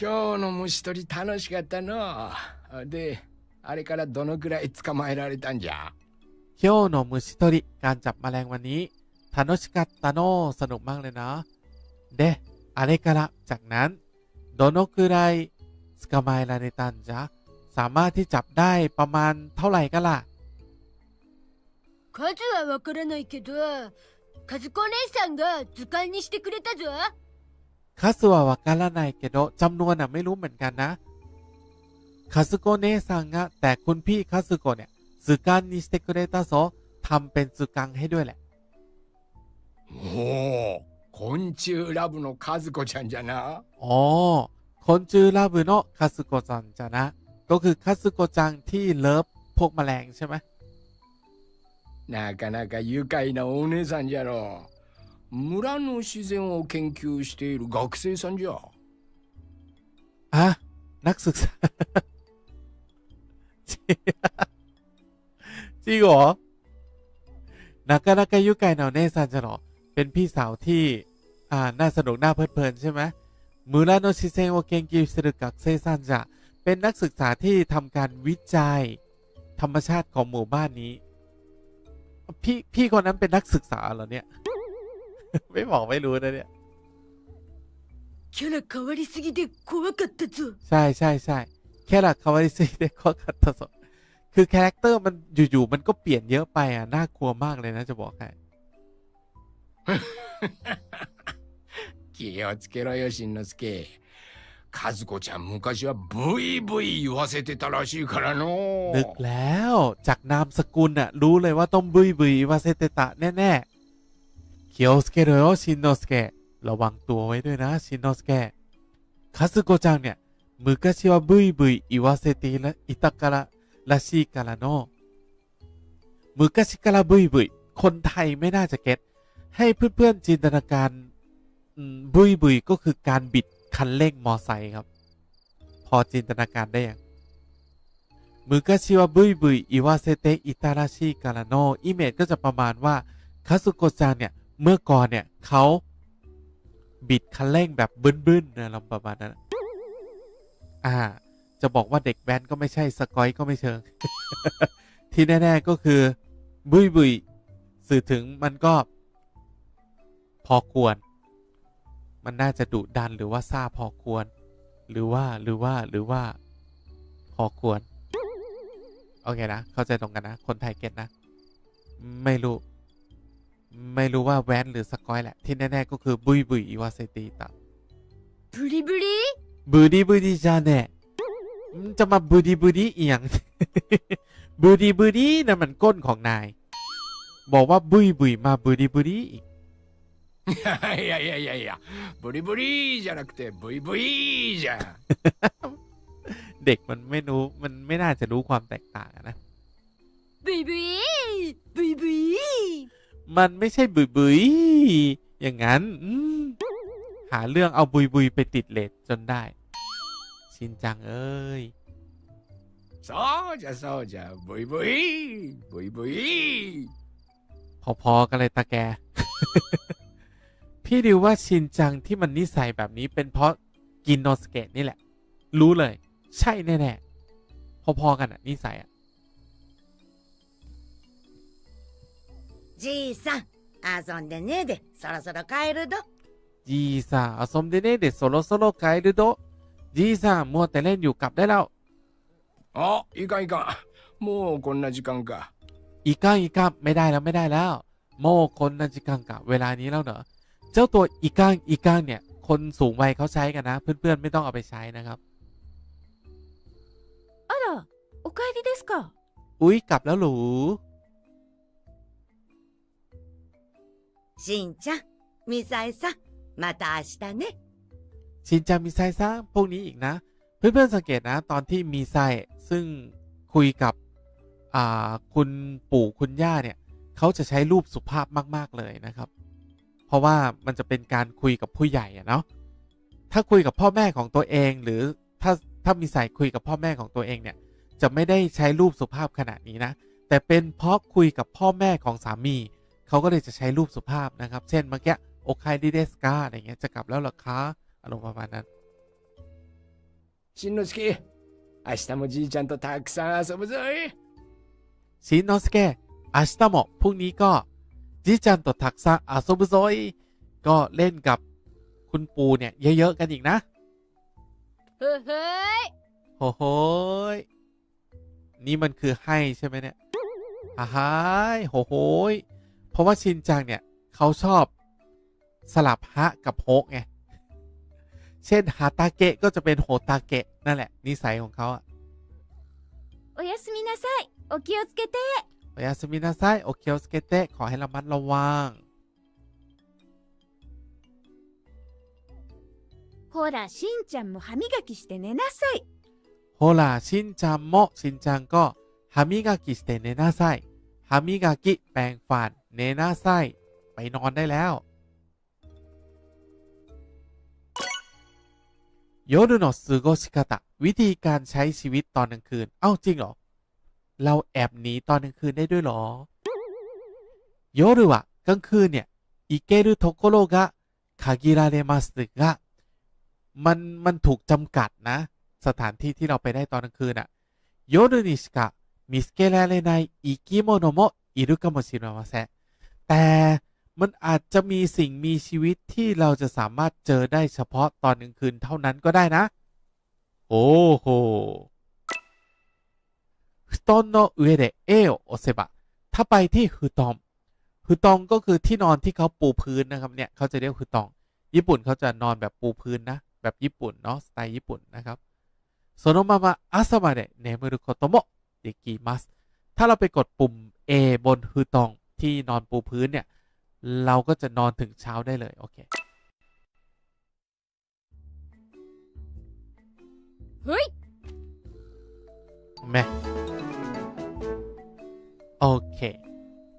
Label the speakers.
Speaker 1: 今日の虫取り楽しかったのうであれからどのくらい捕まえられたんじゃ
Speaker 2: เคียวโนมุชิโตริการจับแมลงวันนี้ทาโนชิกะตาโนสนุกมากเลยนะ เดะอะไรกันละจากนั้น โดโนคุไรสกามายลาเนตันจะสามารถที่จับได้ประมาณเท่าไหร่กันล่ะ
Speaker 3: 数はわからないけど和子姉さんが図鑑にしてくれたぞ
Speaker 2: คาสึวาวาการะไนเกโดะจำนวนอ่ะไม่รู้เหมือนกันนะคาสึโกเนะซังอะแต่คุณพี่คาสึโกะเนี่ยสึกันนิสเตคุเรตาโซทำเป็นสึกังให้ด้วยแหละ
Speaker 1: おお昆虫ラブの和子ちゃんじゃな
Speaker 2: อ๋อคนจือลาบุโนะคาสึโกะจังจะนะ ก็คือคาสึโกะจังที่เลิฟพวกแมลงใช่ไหม
Speaker 1: なかなか愉快なお姉さんじゃろ 村の自然を研究している学生さんじゃ
Speaker 2: อ่ะนักศึกษา จริงเหรอนาคานาคายุไกเนาเนซันจะเหรอ เป็นพี่สาวที่ อ่า น่าสนุกน่าเพลิดเพลินใช่ไหมมูราโนชิเซนโอเกนกิวสึกักเซซันจะเป็นนักศึกษาที่ทำการวิจัย ธรรมชาติของหมู่บ้านนี้ พี่พี่คนนั้นเป็นนักศึกษาเหรอเนี่ย ไม่บอกไม่รู้นะเนี่ย
Speaker 3: キャラ変わりすぎて怖かったぞ
Speaker 2: ใช่ใช่ใช่แค่หลักคาวาริซีเด็กข้อขัดตสคือคาแรคเตอร์มันอยู่ๆมันก็เปลี่ยนเยอะไปอ่ะ น่ากลัวมากเลยนะจะบอกให้
Speaker 1: 気をつけろよしんのすけ和子ちゃん昔はブイブイ言わせてたらしいからの
Speaker 2: นึกแล้วจากนามสกุลน่ะ รู้เลยว่าต้องบุยบุยวาเซเตตะแน่ๆ เคียวสเกโรโยชินโนสเกะระวังตัวไว้ด้วยนะชินโนสเกะคาสึโกจังเนี่ยมือกาชิวะบุยบุยอิวาเซติและอิตาการะราชิการะโนมือกาชิการะบุยบุยคนไทยไม่น่าจะเก็ตให้เพื่อนๆจินตนาการบุยบุยก็คือการบิดคันเร่งมอไซค์ครับ พอจินตนาการได้ยังมือกาชิวะบุยบุยอิวาเซเตอิตาราชิการาโนอิเมจก็จะประมาณว่าคาสุโกจังเนี่ย เมื่อก่อนเนี่ยเขาบิดคันเร่งแบบบึ้นๆนะเราประมาณนั้นอ่า จะบอกว่าเด็กแว้นก็ไม่ใช่สกอยก็ไม่เชิง ที่แน่ ๆก็คือ บุยบุยสื่อถึงมันก็ พอควร มันน่าจะดุดันหรือว่าซาพอควร หรือว่าหรือว่าหรือว่า พอควร โอเคนะ เข้าใจตรงกันนะ คนไทยเก็ตนะ ไม่รู้ ไม่รู้ว่าแวนหรือสกอยแหละ ที่แน่ ๆ ก็คือบุยบุยอิวาเซติตะ
Speaker 3: ブリブリ
Speaker 2: บูดีบูดีจาเน่อืมจะมาบูดีบูดีเอียง บูดีบูดีนั่นมันก้นของนาย บอกว่าบุยบุยมาบูดีบูดีอีก
Speaker 1: いやいやいやいやブリブリじゃなくてブイブイじゃ
Speaker 2: เด็กมันไม่รู้ มันไม่น่าจะรู้ความแตกต่างอะนะ
Speaker 3: ブイブイブイブイ
Speaker 2: มันไม่ใช่บุยบุยอย่างนั้นหาเรื่องเอาบุยบุยไปติดเลทจนได้ ชินจังเอ้ย
Speaker 1: Soja, soja, บุยบุยบุยบุย
Speaker 2: พอๆกันเลยตาแก พี่ดิวว่าชินจังที่มันนิสัยแบบนี้เป็นเพราะกินนอสเกตนี่แหละ รู้เลย ใช่แน่ๆพอๆกันอะนิสัยอะ
Speaker 4: じいさん遊んでねえでそろそろ帰るど
Speaker 2: จีซ่าอสมเดเน่เดโซโลโซโลไกดูโดจีซ่ามัวแต่เล่นอยู่กลับได้แล้ว
Speaker 1: あいかんいかんもうこんな時間か
Speaker 2: อีกก้างอีกก้างไม่ได้แล้วไม่ได้แล้ว โมคนนาจิกังกะเวลานี้แล้วเหรอเจ้าตัวอีกก้างอีกก้างเนี่ย คนสูงวัยเขาใช้กันนะ เพื่อนๆไม่ต้องเอาไปใช้นะครับ
Speaker 3: あらお帰りですか
Speaker 2: อุ๊ยกลับแล้วหรู
Speaker 4: しんちゃんみさえさんまた明日ね
Speaker 2: ชินจังมีไซซ่าพวกนี้อีกนะ เพื่อนๆสังเกตนะ ตอนที่มีไซซึ่งคุยกับ อ่า คุณปู่คุณย่าเนี่ยเขาจะใช้รูปสุภาพมากๆเลยนะครับ เพราะว่ามันจะเป็นการคุยกับผู้ใหญ่อะเนาะถ้าคุยกับพ่อแม่ของตัวเอง หรือถ้าถ้ามีสายคุยกับพ่อแม่ของตัวเองเนี่ย จะไม่ได้ใช้รูปสุภาพขนาดนี้นะ แต่เป็นเพราะคุยกับพ่อแม่ของสามี เขาก็เลยจะใช้รูปสุภาพนะครับ เช่นเมื่อกี้โอคายดิเดสกาอะไรเงี้ยจะกลับแล้วเหรอคะอารมณ์ประมาณนั้น
Speaker 1: しんのすけ明日もじいちゃんとたくさん遊ぶぞい
Speaker 2: ชินโนสเกะอาชิตาโมะพรุ่งนี้ก็จิจันโตทักษะอาโซบุโซยก็เล่นกับคุณปูเนี่ยเยอะๆกันอีกนะ
Speaker 3: ふふい
Speaker 2: โอ้โหยนี่มันคือให้ใช่ไหมเนี่ยอ่าฮายโหโหย เพราะว่าชินจังเนี่ยเขาชอบสลับฮะกับโฮกไง เช่นฮาตาเกะก็จะเป็นโฮตาเกะนั่นแหละ นิสัยของเขาอะ
Speaker 3: おやすみなさいお気をつけて
Speaker 2: โอยาสมินาไซโอเคโอสเกเตะขอให้ระมัดระวัง
Speaker 3: ほらしんちゃんも歯磨きして寝なさい
Speaker 2: โฮล่าชินจังโมะชินจังก็ฮามิกากิสเตเนนาไซฮามิกากิแปรงฟัน เนนาไซไปนอนได้แล้วโยรุโนะซึโกชิกาตะวิธีการใช้ชีวิตตอนกลางคืน เอ้า จริงเหรอ เราแอบหนีตอนกลางคืนได้ด้วยเหรอโยรุอะกลางคืนเนี่ยอิเกรุโทโกโรกะคากิราเรมัสกะมันมันถูกจำกัดนะ สถานที่ที่เราไปได้ตอนกลางคืนอะโยรุนิชกะมิสเกราเรไนอิกิโมโนโมอิรุกะโมชิระมาเซะ แต่มันอาจจะมีสิ่งมีชีวิตที่เราจะสามารถเจอได้เฉพาะตอนกลางคืนเท่านั้นก็ได้นะ โอ้โหฟุตอนโนเอเดเอโอเซบะถ้าไปที่ฮือตองฮือตองก็คือที่นอนที่เขาปูพื้นนะครับเนี่ยเขาจะเรียกฮือตอง ญี่ปุ่นเขาจะนอนแบบปูพื้นนะ แบบญี่ปุ่นเนาะสไตล์ญี่ปุ่นนะครับโซโนมามาอาสมาเดเนมุรุโคโตโมเดกิมัสถ้าเราไปกดปุ่ม A บนฮือตอง ที่นอนปูพื้นเนี่ย เราก็จะนอนถึงเช้าได้เลย โอเค
Speaker 3: ふい
Speaker 2: แม่โอเค